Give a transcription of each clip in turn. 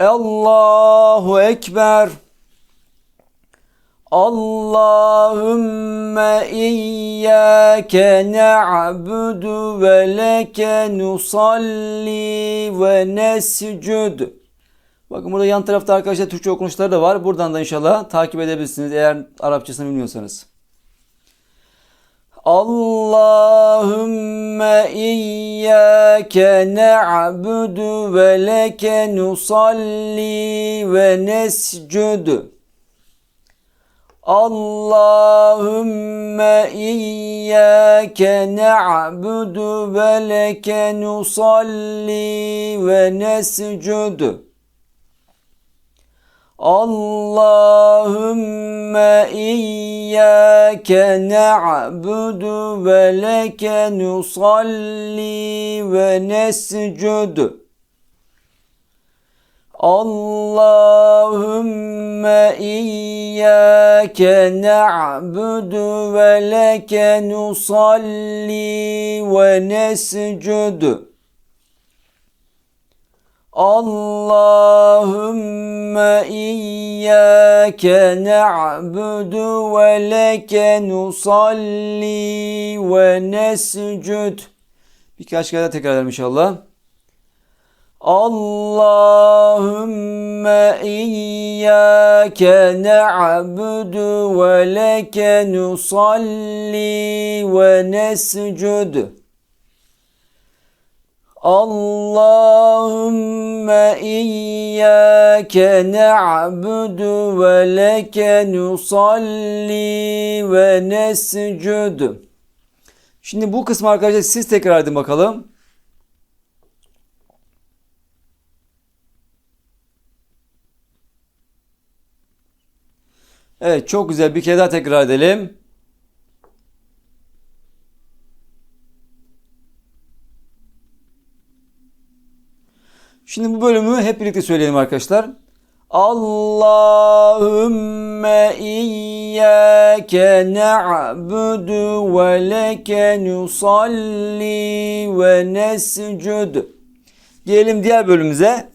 Allahu Ekber. Allahümme iyyâke na'budu ve leke nusalli ve nescud. Bakın burada yan tarafta arkadaşlar Türkçe okunuşları da var. Buradan da inşallah takip edebilirsiniz eğer Arapçasını bilmiyorsanız. Allahümme iyyâke na'budu ve leke nusalli ve nescud. Allahümme iyyâke na'budu ve leke nusalli ve nescud. Allahümme iyyâke na'budu ve leke nusalli ve nescud. Allahümme iyyâke na'budu ve leke nusalli ve nescud. Allahümme iyyâke na'budu ve leke nusalli ve nescud. Birkaç kere tekrar edelim inşallah. Allahümme iyyâke na'budu ve leke nusalli ve nescud. Allahümme ve leke nusalli ve nescud. Şimdi bu kısmı arkadaşlar siz tekrar edin bakalım. Evet çok güzel bir kere daha tekrar edelim. Şimdi bu bölümü hep birlikte söyleyelim arkadaşlar. Allahümme iyyâke na'budu ve leke nusalli ve nescud. Gelelim diğer bölümümüze.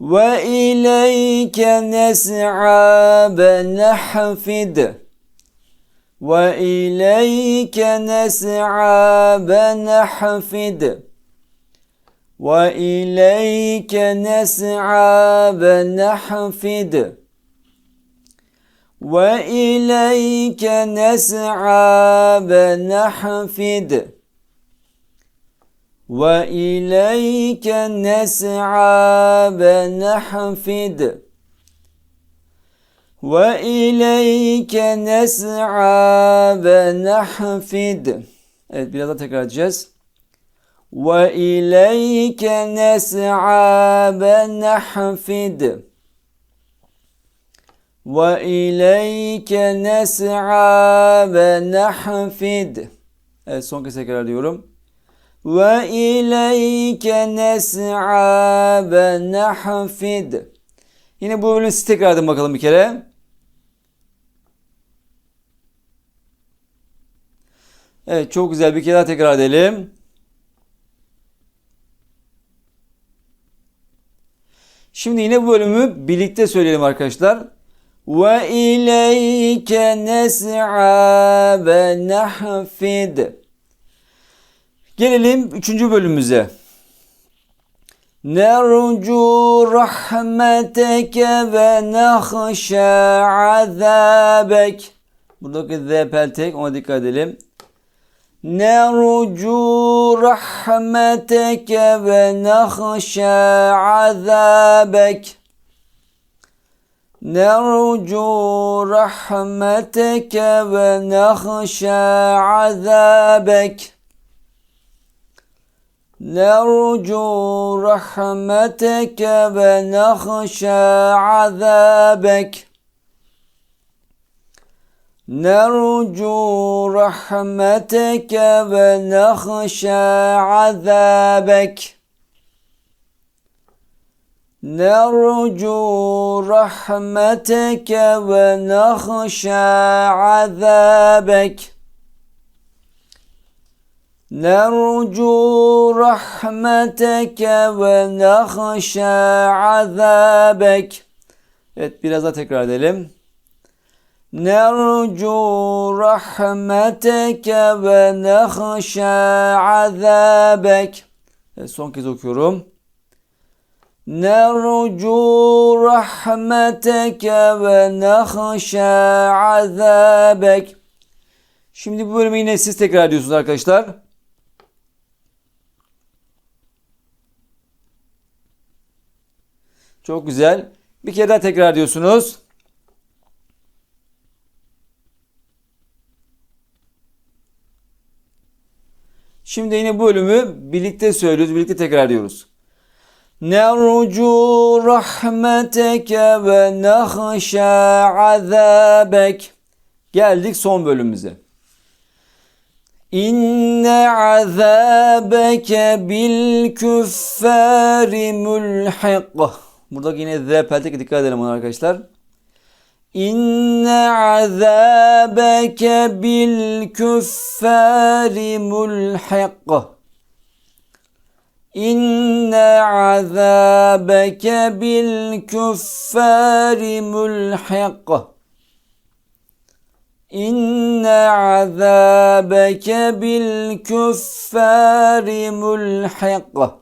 Ve ileyke nes'a ve nehfid. Ve ileyke nes'a ve nehfid. وإليك نسعى ونحفد. وإليك نسعى ونحفد. وإليك نسعى ونحفد. وإليك نسعى ونحفد. Evet biraz daha tekrar edeceğiz. وإليك نسعى ونحفد وإليك نسعى ونحفد Evet son kez tekrar ediyorum. وإليك نسعى ونحفد Yine bu bölümü siz tekrar edin bakalım bir kere. Evet çok güzel bir kere daha tekrar edelim. Şimdi yine bu bölümü birlikte söyleyelim arkadaşlar. Ve ileyke nes'a ve nahfid. Gelelim üçüncü bölümümüze. Nercu rahmeteke ve nahşa azabek. Buradaki z peltek ona dikkat edelim. نرجو رحمتك ونخشى عذابك. نرجو رحمتك ونخشى عذابك. نرجو رحمتك ونخشى عذابك. نرجو رحمتك ونخشى عذابك نرجو رحمتك ونخشى عذابك نرجو رحمتك ونخشى عذابك Evet biraz daha tekrar edelim. نرجو رحمتك ونخشى عذابك Evet, son kez okuyorum. نرجو رحمتك ونخشى عذابك Şimdi bu bölümü yine siz tekrar ediyorsunuz arkadaşlar. Çok güzel. Bir kere daha tekrar ediyorsunuz. Şimdi yine bu bölümü birlikte söylüyoruz, birlikte tekrar ediyoruz. Nercu rahmeteke ve nahşa azabek. Geldik son bölümümüze. İnne azabeke bil küffari mulhik. Burada yine Z dikkat edelim ona arkadaşlar. İnne azabeke bil küffari mulhik. İnne azabeke bil küffari mulhik. İnne azabeke bil küffari mulhik.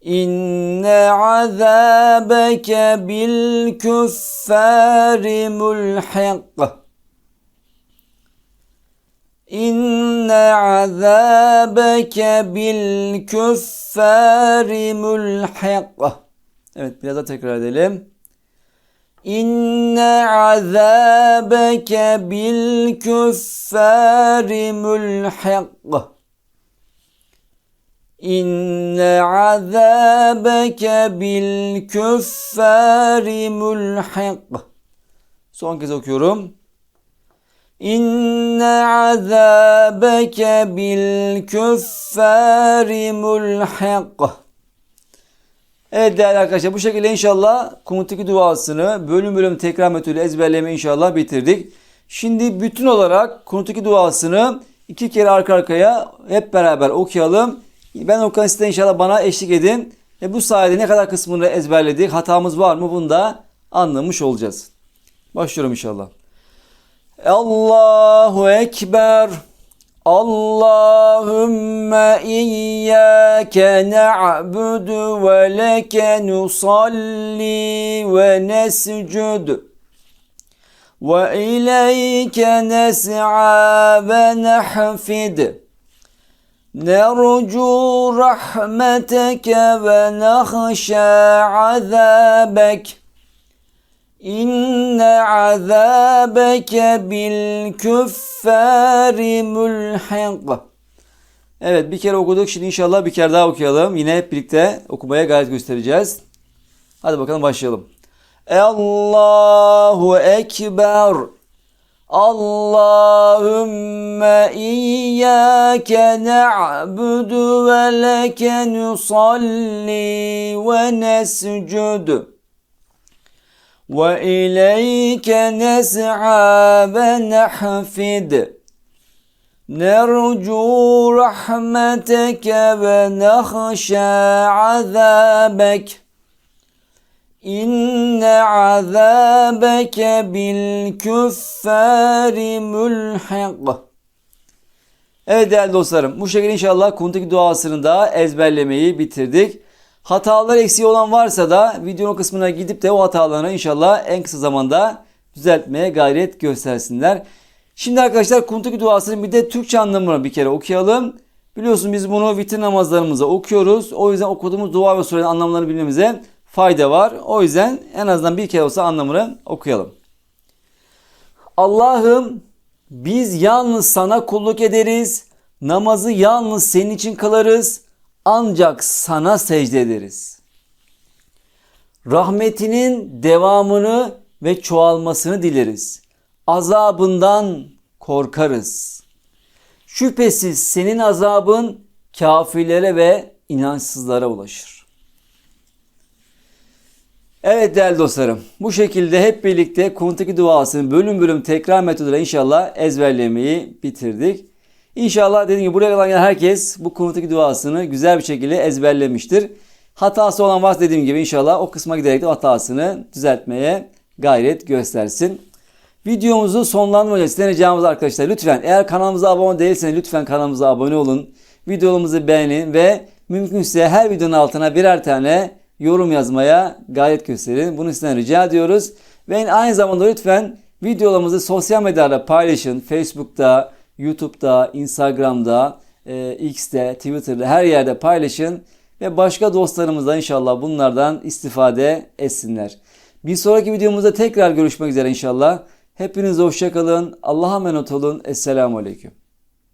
İnne azabeke bil küffari mulhik. İnne azabeke bil küffari mulhik. Evet biraz daha tekrar edelim. İnne azabeke bil küffari mulhik. İnne azabeke bil küffari mulhik. Son kez okuyorum. İnne azabeke bil küffari mulhik. Evet değerli arkadaşlar bu şekilde inşallah Kumut'taki duasını bölüm bölüm tekrar metoduyla ezberleme inşallah bitirdik. Şimdi bütün olarak Kumut'taki duasını iki kere arka arkaya hep beraber okuyalım. Ben okuyan size inşallah bana eşlik edin. Ve bu sayede ne kadar kısmını ezberledik, hatamız var mı bunu da anlamış olacağız. Başlıyorum inşallah. Allahu Ekber. Allahümme iyyâke na'budu ve leke nusalli ve nescud. Ve ileyke nes'a ve nehfid. نرجو رحمتك ونخشى عذابك إن عذابك بالكفار ملحق Evet bir kere okuduk. Şimdi inşallah bir kere daha okuyalım. Yine hep birlikte okumaya gayret göstereceğiz. Hadi bakalım başlayalım. Allahu Ekber. اللهم إياك نعبد ولك نصلي ونسجد وإليك نسعى ونحفد نرجو رحمتك ونخشى عذابك İnne azabeke bil küffari mulhik. Evet değerli dostlarım bu şekilde inşallah Kuntuki duasını da ezberlemeyi bitirdik. Hatalar eksiği olan varsa da videonun kısmına gidip de o hatalarını inşallah en kısa zamanda düzeltmeye gayret göstersinler. Şimdi arkadaşlar Kuntuki duasının bir de Türkçe anlamını bir kere okuyalım. Biliyorsun biz bunu vitir namazlarımızda okuyoruz. O yüzden okuduğumuz dua ve surenin anlamlarını bilmemize fayda var. O yüzden en azından bir kere olsa anlamını okuyalım. Allah'ım biz yalnız sana kulluk ederiz. Namazı yalnız senin için kılarız. Ancak sana secde ederiz. Rahmetinin devamını ve çoğalmasını dileriz. Azabından korkarız. Şüphesiz senin azabın kafirlere ve inançsızlara ulaşır. Evet değerli dostlarım bu şekilde hep birlikte Kuntaki duasını bölüm bölüm tekrar metoduyla inşallah ezberlemeyi bitirdik. İnşallah dediğim gibi buraya gelen herkes bu kunuttaki duasını güzel bir şekilde ezberlemiştir. Hatası olan varsa dediğim gibi inşallah o kısma giderek de hatasını düzeltmeye gayret göstersin. Videomuzu sonlandırmadan ricamız arkadaşlar lütfen eğer kanalımıza abone değilseniz lütfen kanalımıza abone olun. Videomuzu beğenin ve mümkünse her videonun altına birer tane yorum yazmaya gayret gösterin. Bunu sizden rica ediyoruz. Ve aynı zamanda lütfen videolarımızı sosyal medyada paylaşın. Facebook'ta, YouTube'da, Instagram'da, e, X'te, Twitter'da her yerde paylaşın. Ve başka dostlarımız da inşallah bunlardan istifade etsinler. Bir sonraki videomuzda tekrar görüşmek üzere inşallah. Hepinize hoşçakalın. Allah'a emanet olun. Esselamu Aleyküm.